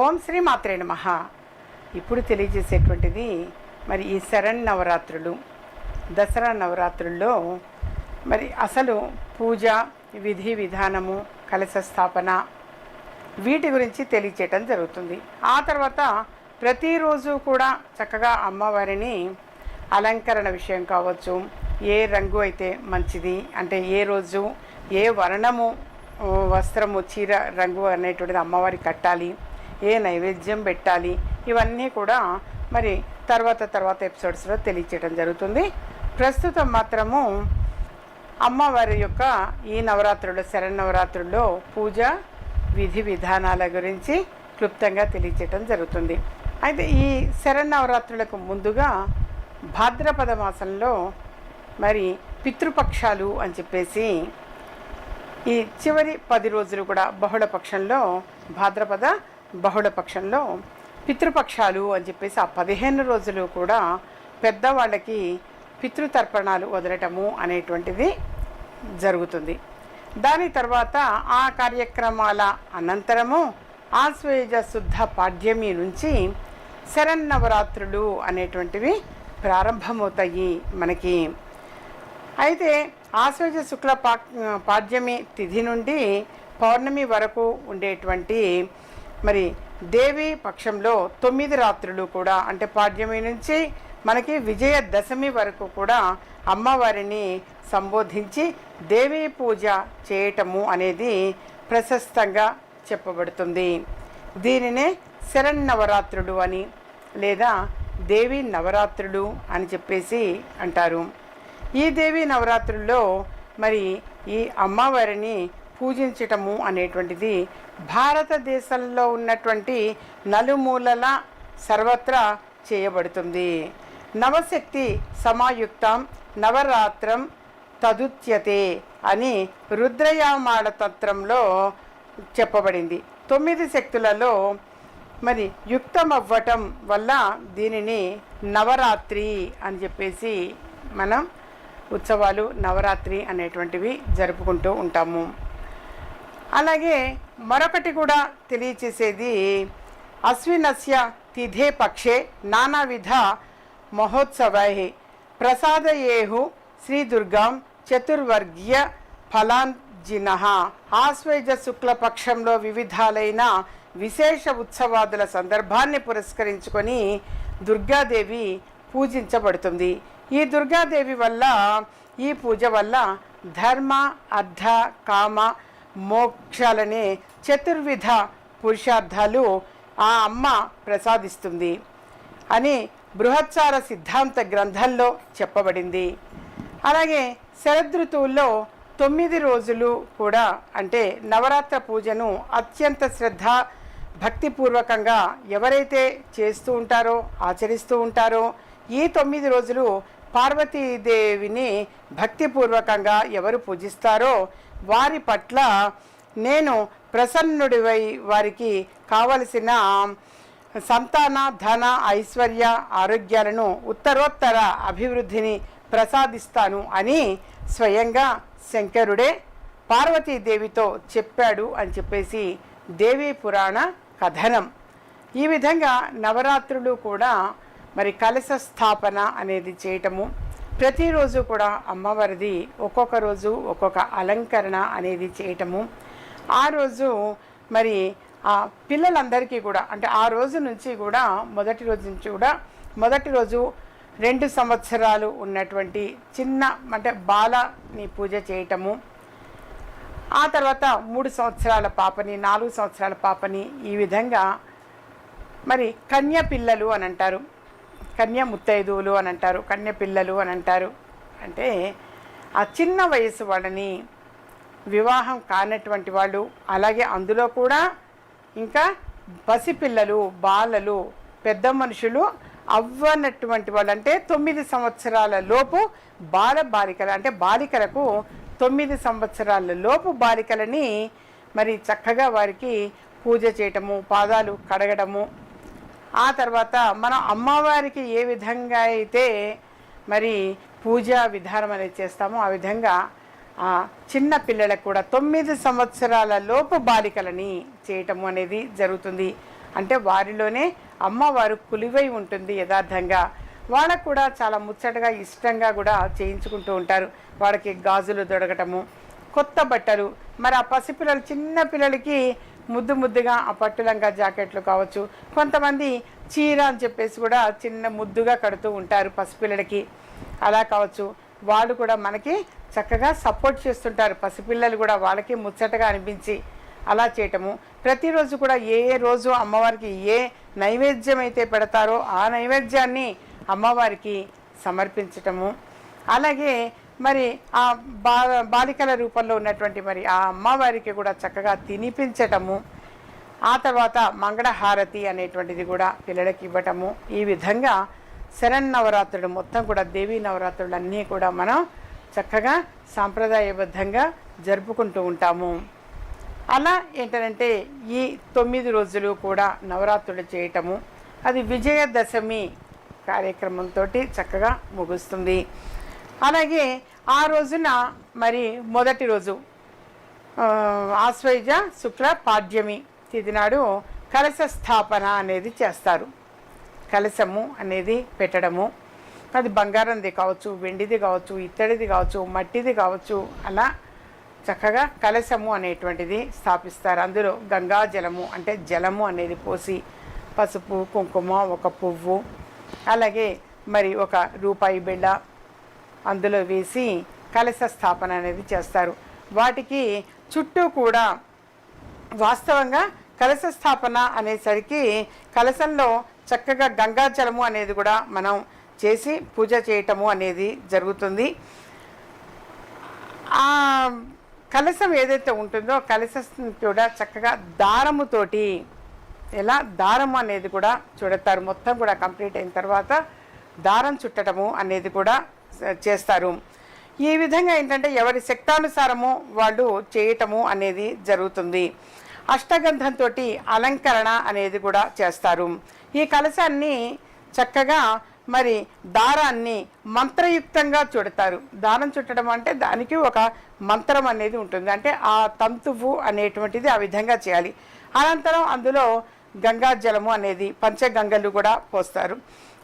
ఓం శ్రీ మాత్రే నమ. ఇప్పుడు తెలియజేసేటువంటిది మరి ఈ శరణ్ నవరాత్రులు దసరా నవరాత్రుల్లో మరి అసలు పూజ విధి విధానము కలశ స్థాపన వీటి గురించి తెలియచేయటం జరుగుతుంది. ఆ తర్వాత ప్రతిరోజు కూడా చక్కగా అమ్మవారిని అలంకరణ విషయం కావచ్చు ఏ రంగు అయితే మంచిది అంటే ఏ రోజు ఏ వర్ణము వస్త్రము చీర రంగు అనేటువంటిది అమ్మవారి కట్టాలి ఏ నైవేద్యం పెట్టాలి? ఇవన్నీ కూడా మరి తర్వాత తర్వాత ఎపిసోడ్స్లో తెలియచేయడం జరుగుతుంది. ప్రస్తుతం మాత్రము అమ్మవారి యొక్క ఈ నవరాత్రుల్లో శరణవరాత్రుల్లో పూజ విధి విధానాల గురించి క్లుప్తంగా తెలియచేయటం జరుగుతుంది. అయితే ఈ శరణవరాత్రులకు ముందుగా భాద్రపద మాసంలో మరి పితృపక్షాలు అని చెప్పేసి ఈ చివరి పది రోజులు కూడా బహుళ పక్షంలో భాద్రపద బహుళ పక్షంలో పితృపక్షాలు అని చెప్పేసి ఆ పదిహేను రోజులు కూడా పెద్దవాళ్ళకి పితృతర్పణాలు వదలటము అనేటువంటిది జరుగుతుంది. దాని తర్వాత ఆ కార్యక్రమాల అనంతరము ఆశ్వేజ శుద్ధ పాడ్యమి నుంచి శరన్నవరాత్రులు అనేటువంటివి ప్రారంభమవుతాయి మనకి. అయితే ఆశ్వేజ శుక్ల పా పాడ్యమి తిథి నుండి పౌర్ణమి వరకు ఉండేటువంటి మరి దేవి పక్షంలో తొమ్మిది రాత్రులు కూడా అంటే పాడ్యమి నుంచి మనకి విజయదశమి వరకు కూడా అమ్మవారిని సంబోధించి దేవి పూజ చేయటము అనేది ప్రశస్తంగా చెప్పబడుతుంది. దీనినే శరన్నవరాత్రులు అని లేదా దేవి నవరాత్రులు అని చెప్పేసి అంటారు. ఈ దేవి నవరాత్రుల్లో మరి ఈ అమ్మవారిని పూజించటము అనేటువంటిది భారతదేశంలో ఉన్నటువంటి నలుమూలల సర్వత్రా చేయబడుతుంది. నవశక్తి సమాయుక్తం నవరాత్రం తదుత్యతే అని రుద్రయామాడ తంత్రంలో చెప్పబడింది. తొమ్మిది శక్తులలో మరి యుక్తం అవ్వటం వల్ల దీనిని నవరాత్రి అని చెప్పేసి మనం ఉత్సవాలు నవరాత్రి అనేటువంటివి జరుపుకుంటూ ఉంటాము. అలాగే మరొకటి కూడా తెలియచేసేది అశ్వినస్య తిథే పక్షే నానావిధ మహోత్సవై ప్రసాదయేహు శ్రీ దుర్గాం చతుర్వర్గీయ ఫలాంజిన. ఆశ్వేజ శుక్లపక్షంలో వివిధాలైన విశేష ఉత్సవాదుల సందర్భాన్ని పురస్కరించుకొని దుర్గాదేవి పూజించబడుతుంది. ఈ దుర్గాదేవి వల్ల ఈ పూజ వల్ల ధర్మ అర్థ కామ మోక్షాలనే చతుర్విధ పురుషార్థాలు ఆ అమ్మ ప్రసాదిస్తుంది అని బృహత్సార సిద్ధాంత గ్రంథంలో చెప్పబడింది. అలాగే శరదృతువుల్లో తొమ్మిది రోజులు కూడా అంటే నవరాత్ర పూజను అత్యంత శ్రద్ధ భక్తిపూర్వకంగా ఎవరైతే చేస్తూ ఉంటారో ఆచరిస్తూ ఉంటారో ఈ తొమ్మిది రోజులు పార్వతీదేవిని భక్తిపూర్వకంగా ఎవరు పూజిస్తారో వారి పట్ల నేను ప్రసన్నుడివై వారికి కావలసిన సంతాన ధన ఐశ్వర్య ఆరోగ్యాలను ఉత్తరోత్తర అభివృద్ధిని ప్రసాదిస్తాను అని స్వయంగా శంకరుడే పార్వతీదేవితో చెప్పాడు అని చెప్పేసి దేవీ పురాణ కథనం. ఈ విధంగా నవరాత్రులు కూడా మరి కలశ స్థాపన అనేది చేయటము ప్రతిరోజు కూడా అమ్మవారిది ఒక్కొక్క రోజు ఒక్కొక్క అలంకరణ అనేది చేయటము. ఆ రోజు మరి ఆ పిల్లలందరికీ కూడా అంటే ఆ రోజు నుంచి కూడా మొదటి రోజు నుంచి కూడా మొదటి రోజు రెండు సంవత్సరాలు ఉన్నటువంటి చిన్న అంటే బాలని పూజ చేయటము. ఆ తర్వాత మూడు సంవత్సరాల పాపని నాలుగు సంవత్సరాల పాపని ఈ విధంగా మరి కన్య పిల్లలు అని అంటారు. కన్య ముత్తైదువులు అని అంటారు కన్య పిల్లలు అని అంటారు. అంటే ఆ చిన్న వయసు వాళ్ళని వివాహం కానటువంటి వాళ్ళు అలాగే అందులో కూడా ఇంకా పసిపిల్లలు బాలలు పెద్ద మనుషులు అవ్వనటువంటి వాళ్ళు అంటే తొమ్మిది సంవత్సరాల లోపు బాల బాలికలు అంటే బాలికలకు తొమ్మిది సంవత్సరాల లోపు బాలికలని మరి చక్కగా వారికి పూజ చేయటము పాదాలు కడగడము ఆ తర్వాత మనం అమ్మవారికి ఏ విధంగా అయితే మరి పూజా విధానం అనేది చేస్తామో ఆ విధంగా చిన్న పిల్లలకు కూడా తొమ్మిది సంవత్సరాల లోపు బాలికలని చేయటము అనేది జరుగుతుంది. అంటే వారిలోనే అమ్మవారు కులివై ఉంటుంది యథార్థంగా. వాళ్ళకు కూడా చాలా ముచ్చటగా ఇష్టంగా కూడా చేయించుకుంటూ ఉంటారు. వాళ్ళకి గాజులు దొరకటము కొత్త బట్టలు. మరి ఆ పసిపిల్లలు చిన్న పిల్లలకి ముద్దు ముద్దుగా ఆ పట్టులంగా జాకెట్లు కావచ్చు. కొంతమంది చీర అని చెప్పేసి కూడా చిన్న ముద్దుగా కడుతూ ఉంటారు పసిపిల్లలకి. అలా కావచ్చు. వాళ్ళు కూడా మనకి చక్కగా సపోర్ట్ చేస్తుంటారు. పసిపిల్లలు కూడా వాళ్ళకి ముచ్చటగా అనిపించి అలా చేయటము. ప్రతిరోజు కూడా ఏ ఏ రోజు అమ్మవారికి ఏ నైవేద్యం అయితే పెడతారో ఆ నైవేద్యాన్ని అమ్మవారికి సమర్పించటము. అలాగే మరి ఆ బా బాలికల రూపంలో ఉన్నటువంటి మరి ఆ అమ్మవారికి కూడా చక్కగా తినిపించటము ఆ తర్వాత మంగళహారతి అనేటువంటిది కూడా పిల్లలకి ఇవ్వటము ఈ విధంగా శరన్నవరాత్రులు మొత్తం కూడా దేవీ నవరాత్రులు అన్నీ కూడా మనం చక్కగా సాంప్రదాయబద్ధంగా జరుపుకుంటూ ఉంటాము. అలా ఏంటంటే ఈ తొమ్మిది రోజులు కూడా నవరాత్రులు చేయటము అది విజయదశమి కార్యక్రమంతో చక్కగా ముగుస్తుంది. అలాగే ఆ రోజున మరి మొదటి రోజు ఆశ్వయుజ శుక్ల పాడ్యమి తిథి నాడు కలశ స్థాపన అనేది చేస్తారు. కలశము అనేది పెట్టడము. అది బంగారంది కావచ్చు వెండిది కావచ్చు ఇత్తడిది కావచ్చు మట్టిది కావచ్చు అలా చక్కగా కలశము అనేటువంటిది స్థాపిస్తారు. అందులో గంగా జలము అంటే జలము అనేది పోసి పసుపు కుంకుమ ఒక పువ్వు అలాగే మరి ఒక రూపాయి బిళ్ళ అందులో వేసి కలశ స్థాపన అనేది చేస్తారు. వాటికి చుట్టూ కూడా వాస్తవంగా కలశ స్థాపన అనేసరికి కలశంలో చక్కగా గంగాజలము అనేది కూడా మనం చేసి పూజ చేయటము అనేది జరుగుతుంది. ఆ కలశం ఏదైతే ఉంటుందో కలశం కూడా చక్కగా దారముతోటి ఎలా దారం అనేది కూడా చుడతారు. మొత్తం కూడా కంప్లీట్ అయిన తర్వాత దారం చుట్టడము అనేది కూడా చేస్తారు. ఈ విధంగా ఏంటంటే ఎవరి శక్తానుసారము వాళ్ళు చేయటము అనేది జరుగుతుంది. అష్టగంధంతో అలంకరణ అనేది కూడా చేస్తారు. ఈ కలశాన్ని చక్కగా మరి దారాన్ని మంత్రయుక్తంగా చుడతారు. దారం చుట్టడం అంటే దానికి ఒక మంత్రం అనేది ఉంటుంది. అంటే ఆ తంతువు అనేటువంటిది ఆ విధంగా చేయాలి. అనంతరం అందులో గంగా జలము అనేది పంచగంగలు కూడా పోస్తారు.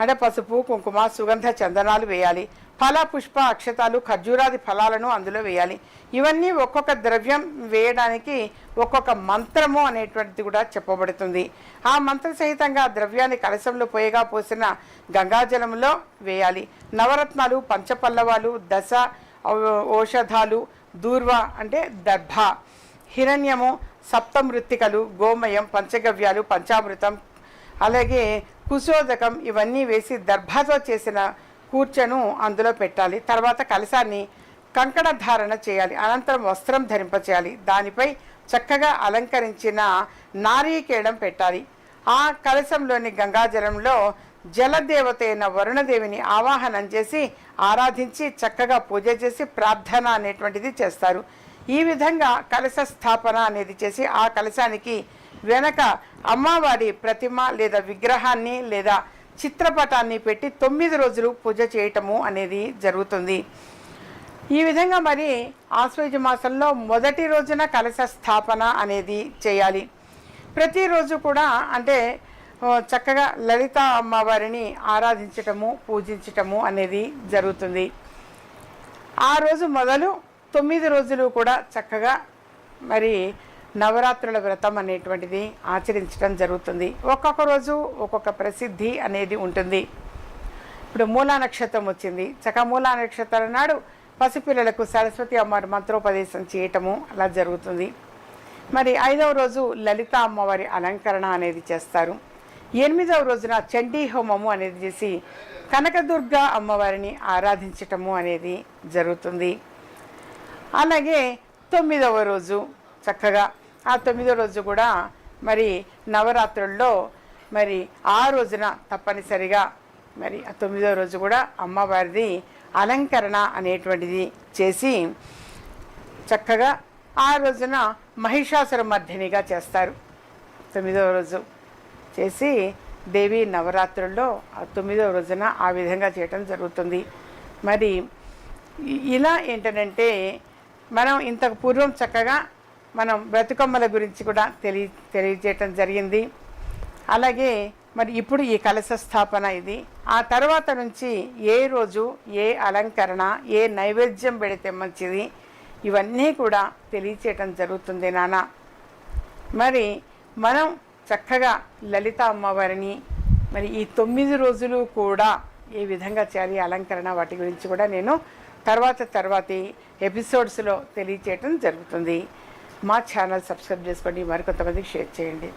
అంటే పసుపు కుంకుమ సుగంధ చందనాలు వేయాలి. ఫల పుష్ప అక్షతాలు ఖర్జూరాది ఫలాలను అందులో వేయాలి. ఇవన్నీ ఒక్కొక్క ద్రవ్యం వేయడానికి ఒక్కొక్క మంత్రము అనేటువంటిది కూడా చెప్పబడుతుంది. ఆ మంత్ర సహితంగా ద్రవ్యాన్ని కలశంలో పోయగా పోసిన గంగాజలంలో వేయాలి. నవరత్నాలు పంచపల్లవాలు దశ ఔషధాలు దూర్వ అంటే దర్భ. హిరణ్యము సప్తమృత్తికలు గోమయం పంచగవ్యాలు పంచామృతం అలాగే కుశోదకం ఇవన్నీ వేసి దర్భాతో చేసిన కూర్చను అందులో పెట్టాలి. తర్వాత కలశాన్ని కంకణ ధారణ చేయాలి. అనంతరం వస్త్రం ధరింపచేయాలి దానిపై చక్కగా అలంకరించిన నారీకేళం పెట్టాలి. ఆ కలశంలోని గంగాజలంలో జలదేవత అయిన వరుణదేవిని ఆవాహనం చేసి ఆరాధించి చక్కగా పూజ చేసి ప్రార్థన అనేటువంటిది చేస్తారు. ఈ విధంగా కలశ స్థాపన అనేది చేసి ఆ కలశానికి వెనక అమ్మవారి ప్రతిమ లేదా విగ్రహాన్ని లేదా చిత్రపటాన్ని పెట్టి తొమ్మిది రోజులు పూజ చేయటము అనేది జరుగుతుంది. ఈ విధంగా మరి ఆశ్వయుజ మాసంలో మొదటి రోజున కలశ స్థాపన అనేది చేయాలి. ప్రతిరోజు కూడా అంటే చక్కగా లలిత అమ్మవారిని ఆరాధించటము పూజించటము అనేది జరుగుతుంది. ఆ రోజు మొదలు తొమ్మిది రోజులు కూడా చక్కగా మరి నవరాత్రుల వ్రతం అనేటువంటిది ఆచరించడం జరుగుతుంది. ఒక్కొక్క రోజు ఒక్కొక్క ప్రసిద్ధి అనేది ఉంటుంది. ఇప్పుడు మూలా నక్షత్రం వచ్చింది. చక్క మూలా నక్షత్రం నాడు పసిపిల్లలకు సరస్వతి అమ్మవారి మంత్రోపదేశం చేయటము అలా జరుగుతుంది. మరి ఐదవ రోజు లలిత అమ్మవారి అలంకరణ అనేది చేస్తారు. ఎనిమిదవ రోజున చండీ హోమము అనేది చేసి కనకదుర్గ అమ్మవారిని ఆరాధించటము అనేది జరుగుతుంది. అలాగే తొమ్మిదవ రోజు చక్కగా ఆ తొమ్మిదవ రోజు కూడా మరి నవరాత్రుల్లో మరి ఆ రోజున తప్పనిసరిగా మరి ఆ తొమ్మిదవ రోజు కూడా అమ్మవారిది అలంకరణ అనేటువంటిది చేసి చక్కగా ఆ రోజున మహిషాసుర మర్దినిగా చేస్తారు. తొమ్మిదవ రోజు చేసి దేవి నవరాత్రుల్లో ఆ తొమ్మిదవ రోజున ఆ విధంగా చేయటం జరుగుతుంది. మరి ఇలా ఏంటంటే మనం ఇంతకు పూర్వం చక్కగా మనం బ్రతుకమ్మల గురించి కూడా తెలియ తెలియజేయటం జరిగింది. అలాగే మరి ఇప్పుడు ఈ కలశ స్థాపన ఇది. ఆ తర్వాత నుంచి ఏ రోజు ఏ అలంకరణ ఏ నైవేద్యం పెడితే మంచిది ఇవన్నీ కూడా తెలియచేయటం జరుగుతుంది నాన్న మరి మనం చక్కగా లలిత అమ్మవారిని మరి ఈ తొమ్మిది రోజులు కూడా ఏ విధంగా చేయాలి అలంకరణ వాటి గురించి కూడా నేను తర్వాత తర్వాతి ఎపిసోడ్స్లో తెలియచేయటం జరుగుతుంది. మా ఛానల్ సబ్స్క్రైబ్ చేసుకోండి. మరికొంతమందికి షేర్ చేయండి.